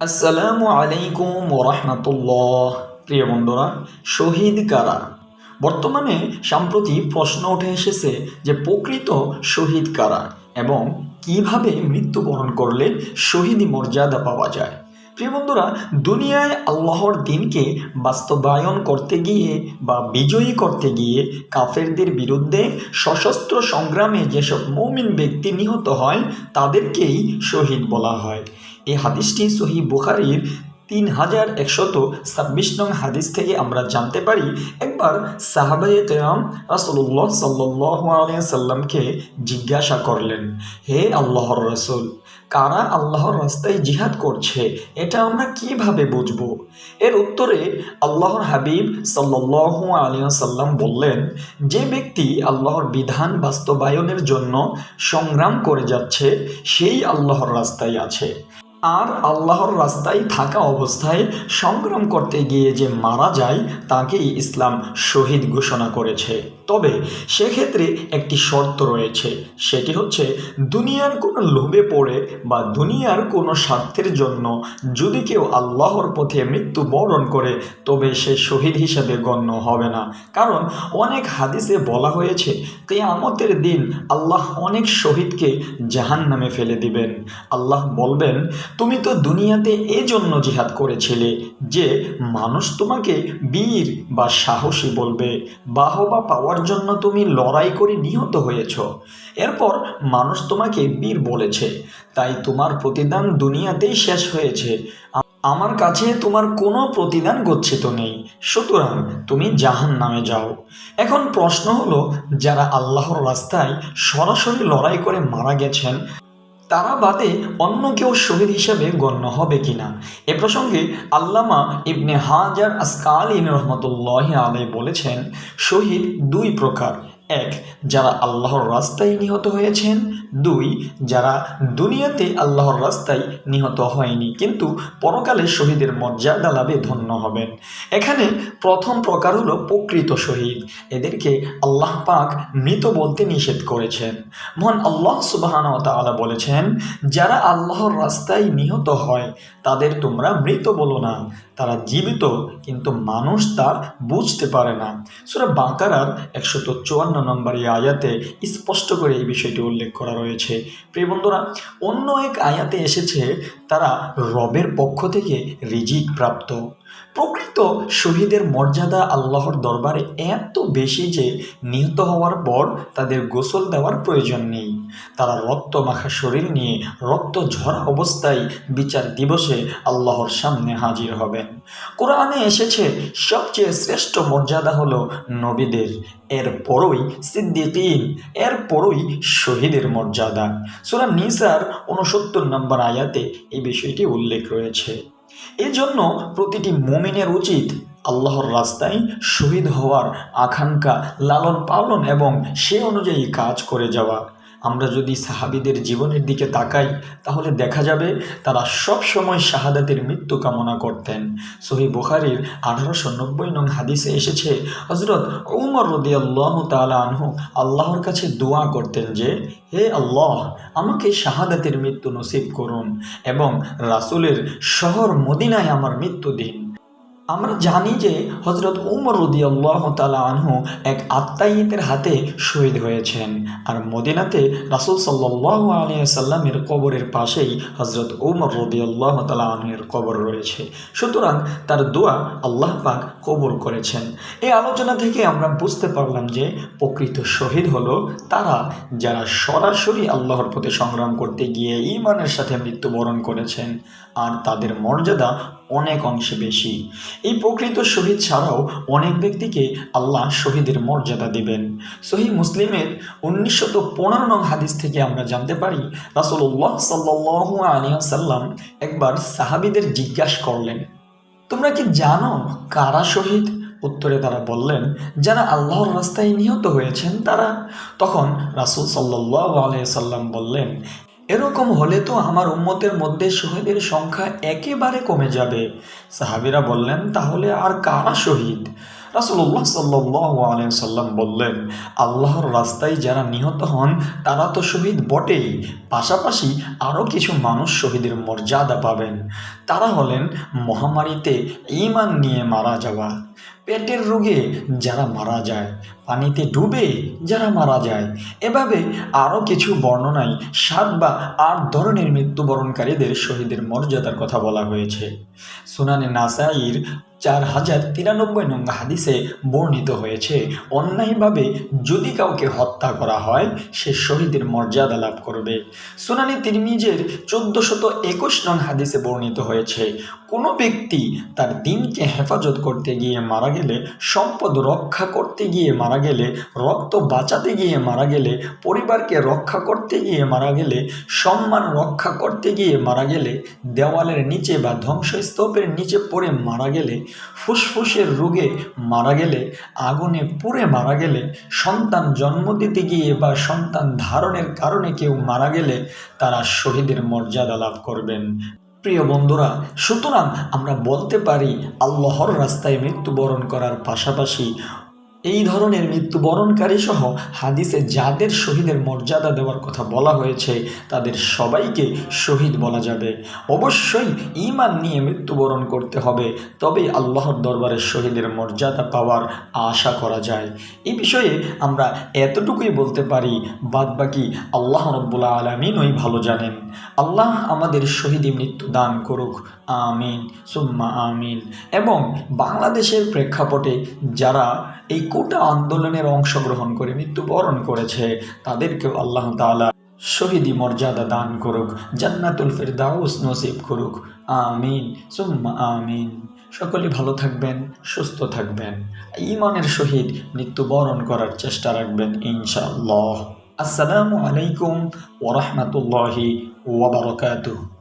আসসালামু আলাইকুম ওরহমতুল্লাহ। প্রিয় বন্ধুরা, শহীদ কারা? বর্তমানে সাম্প্রতি প্রশ্ন উঠে এসেছে যে প্রকৃত শহীদ কারা এবং কীভাবে মৃত্যুবরণ করলে শহীদ মর্যাদা পাওয়া যায়? প্রিয় বন্ধুরা, দুনিয়ায় আল্লাহর দিনকে বাস্তবায়ন করতে গিয়ে বা বিজয়ী করতে গিয়ে কাফেরদের বিরুদ্ধে সশস্ত্র সংগ্রামে যেসব মৌমিন ব্যক্তি নিহত হয়, তাদেরকেই শহীদ বলা হয়। এই হাদিসটি সহি বুখারির তিন হাজার একশত ছাব্বিশ নং হাদিস থেকে আমরা জানতে পারি। একবার সাহাবাই কেরাম রাসুল্লাহ সাল্লাহ সাল্লামকে জিজ্ঞাসা করলেন, হে আল্লাহর রসুল, কারা আল্লাহর রাস্তায় জিহাদ করছে? এটা আমরা কীভাবে বুঝব? এর উত্তরে আল্লাহর হাবিব সাল্লাহ আলিয়াল্লাম বললেন, যে ব্যক্তি আল্লাহর বিধান বাস্তবায়নের জন্য সংগ্রাম করে যাচ্ছে, সেই আল্লাহর রাস্তায় আছে। আর আল্লাহর রাস্তায় থাকা অবস্থায় সংগ্রাম করতে গিয়ে যে মারা যায়, তাকেই ইসলাম শহীদ ঘোষণা করেছে। তবে সেক্ষেত্রে একটি শর্ত রয়েছে, সেটি হচ্ছে দুনিয়ার কোনো লোভে পড়ে বা দুনিয়ার কোনো স্বার্থের জন্য যদি কেউ আল্লাহর পথে মৃত্যুবরণ করে, তবে সে শহীদ হিসাবে গণ্য হবে না। কারণ অনেক হাদিসে বলা হয়েছে, কেয়ামতের দিন আল্লাহ অনেক শহীদকে জাহান নামে ফেলে দিবেন। আল্লাহ বলবেন তুমি তো দুনিয়াতে এজন্য জিহাদ করেছিলে যে মানুষ তোমাকে বীর বা সাহসী বলবে। বাহবা পাওয়ার জন্য তুমি লড়াই করে নিহত হয়েছ। এরপর মানুষ তোমাকে বীর বলেছে। তাই তোমার প্রতিদান দুনিয়াতেই শেষ হয়েছে। আমার কাছে তোমার কোনো প্রতিদান গচ্ছিত নেই। সুতরাং তুমি জাহান নামে যাও। এখন প্রশ্ন হলো, যারা আল্লাহর রাস্তায় সরাসরি লড়াই করে মারা গেছেন তারা বাদে অন্য কেউ শহীদ হিসেবে গণ্য হবে কিনা? এ প্রসঙ্গে আল্লামা ইবনে হাজার আসকালিন রহমতুল্লাহ আলাই বলেছেন, শহীদ দুই প্রকার। এক, যারা আল্লাহর রাস্তায় নিহত হয়েছেন। দুই, যারা দুনিয়াতে আল্লাহর রাস্তায় নিহত হয়নি, কিন্তু পরকালে শহীদের মর্যাদা লাভে ধন্য হবেন। এখানে প্রথম প্রকার হলো প্রকৃত শহীদ। এদেরকে আল্লাহ পাক মৃত বলতে নিষেধ করেছেন। মহান আল্লাহ সুবাহান তাআলা বলেছেন, যারা আল্লাহর রাস্তায় নিহত হয়, তাদের তোমরা মৃত বলো না। তারা জীবিত, কিন্তু মানুষ তা বুঝতে পারে না। সুরা বাঁকারার একশত চুয়ান্ন নম্বর আয়াতে স্পষ্ট করে এই বিষয়টি উল্লেখ করা রয়েছে। প্রিয় বন্ধুরা, অন্য এক আয়াতে এসেছে, তারা রবের পক্ষ থেকে রিজিক প্রাপ্ত। প্রকৃত শহীদের মর্যাদা আল্লাহর দরবারে এত বেশি যে নিহত হওয়ার পর তাদের গোসল দেওয়ার প্রয়োজন নেই। তারা রক্ত মাখা শরীর নিয়ে রক্ত ঝরা অবস্থায় বিচার দিবসে আল্লাহর সামনে হাজির হবেন। কোরআনে এসেছে, সবচেয়ে শ্রেষ্ঠ মর্যাদা হলো নবীদের, এরপরই সিদ্দিকিন, এরপরই শহীদের মর্যাদা। সুরা নিসার উনসত্তর নম্বর আয়াতে এই বিষয়টি উল্লেখ রয়েছে। এজন্য প্রতিটি মমিনের উচিত আল্লাহর রাস্তায় শহীদ হওয়ার আকাঙ্ক্ষা লালন পালন এবং সে অনুযায়ী কাজ করে যাওয়া। আমরা যদি সাহাবিদের জীবনের দিকে তাকাই, তাহলে দেখা যাবে তারা সব সময় শাহাদাতের মৃত্যু কামনা করতেন। সহি বুখারির আঠারোশো নব্বই নং হাদিসে এসেছে হজরত উমর রদি আল্লাহ আনহু আল্লাহর কাছে দোয়া করতেন যে, হে আল্লাহ, আমাকে শাহাদাতের মৃত্যু নসিব করুন এবং রাসূলের শহর মদিনায় আমার মৃত্যু দিন আমরা জানি যে হজরত উমর রদি আল্লাহ তালা আনহু এক আত্মায়িতের হাতে শহীদ হয়েছেন। আর মদিনাতে রাসুল সাল্লাহ আলিয়া সাল্লামের কবরের পাশেই হজরত উমর রদি আল্লাহ তালা আনহের কবর রয়েছে। সুতরাং তার দোয়া আল্লাহ পাক কবুল করেছেন। এই আলোচনা থেকে আমরা বুঝতে পারলাম যে প্রকৃত শহীদ হলো তারা যারা সরাসরি আল্লাহর প্রতি সংগ্রাম করতে গিয়ে ইমানের সাথে মৃত্যুবরণ করেছেন। আর তাদের মর্যাদা অনেক অংশে বেশি। এই প্রকৃত শহীদ ছাড়াও অনেক ব্যক্তিকে আল্লাহ শহীদের মর্যাদা দিবেন। সহি মুসলিমের উনিশশত পনেরো নং হাদিস থেকে আমরা জানতে পারি রাসুল্লাহ সাল্লাহ আলিয়াল্লাম একবার সাহাবিদের জিজ্ঞাসা করলেন, তোমরা কি জানো কারা শহীদ? উত্তরে তারা বললেন, যারা আল্লাহর রাস্তায় নিহত হয়েছেন তারা। তখন রাসুল সাল্লাহ আলিয়াল্লাম বললেন এরকম হলে তো আমার উম্মতের মধ্যে শহীদের সংখ্যা একেবারে কমে যাবে। সাহাবিরা বললেন, তাহলে আর কারা শহীদ? রাসুল্লাহ সাল্লাহ সাল্লাম বললেন, আল্লাহর রাস্তায় যারা নিহত হন, তারা তো শহীদ বটেই। পাশাপাশি আরও কিছু মানুষ শহীদের মর্যাদা পাবেন। তারা হলেন মহামারীতে ইমান নিয়ে মারা যাওয়া। পেটের রোগে যারা মারা যায়, পানিতে ডুবে যারা মারা যায়। এভাবে আরও কিছু বর্ণনায় সাত বা আট ধরনের মৃত্যুবরণকারীদের শহীদের মর্যাদার কথা বলা হয়েছে। সুনানে নাসাইর চার হাজার তিরানব্বই নং হাদিসে বর্ণিত হয়েছে, অন্যায়ভাবে যদি কাউকে হত্যা করা হয়, সে শহীদের মর্যাদা লাভ করবে। সুনানি তিরমিজের চোদ্দশত একুশ নং হাদিসে বর্ণিত হয়েছে, কোনো ব্যক্তি তার দিনকে হেফাজত করতে গিয়ে মারা গেলে, সম্পদ রক্ষা করতে গিয়ে মারা গেলে, রক্ত বাঁচাতে গিয়ে মারা গেলে, পরিবারকে রক্ষা করতে গিয়ে মারা গেলে, সম্মান রক্ষা করতে গিয়ে মারা গেলে, দেওয়ালের নিচে বা ধ্বংসস্তূপের নিচে পড়ে মারা গেলে ফুসফুসের রোগে মারা গেলে, আগুনে পুড়ে মারা গেলে, সন্তান জন্ম দিতে গিয়ে বা সন্তান ধারণের কারণে কেউ মারা গেলে তারা শহীদের মর্যাদা লাভ করবেন। প্রিয় বন্ধুরা, সুতরাং আমরা বলতে পারি, আল্লাহর রাস্তায় মৃত্যুবরণ করার পাশাপাশি এই ধরনের মৃত্যুবরণকারী সহ হাদিসে যাদের শহীদের মর্যাদা দেওয়ার কথা বলা হয়েছে, তাদের সবাইকে শহীদ বলা যাবে। অবশ্যই ইমান নিয়ে মৃত্যুবরণ করতে হবে, তবেই আল্লাহর দরবারে শহীদের মর্যাদা পাওয়ার আশা করা যায়। এই বিষয়ে আমরা এতটুকুই বলতে পারি বাদ বাকি আল্লাহ রব্বুল্লা আলমিনই ভালো জানেন। আল্লাহ আমাদের শহীদি মৃত্যু দান করুক আমিন, সুম্মা আমিন। এবং বাংলাদেশের প্রেক্ষাপটে যারা এই কোটা আন্দোলনের অংশগ্রহণ করে মৃত্যুবরণ করেছে, তাদেরকেও আল্লাহ তাআলা শহীদি মর্যাদা দান করুক, জান্নাতুল ফেরদাউস নসিব করুক। আমিন, সুম্মা আমিন। সকলে ভালো থাকবেন, সুস্থ থাকবেন। ইমানের সহিত মৃত্যুবরণ করার চেষ্টা রাখবেন ইনশাআল্লাহ। আসসালামু আলাইকুম ওরহমতুল্লাহি ওবরকাতুহ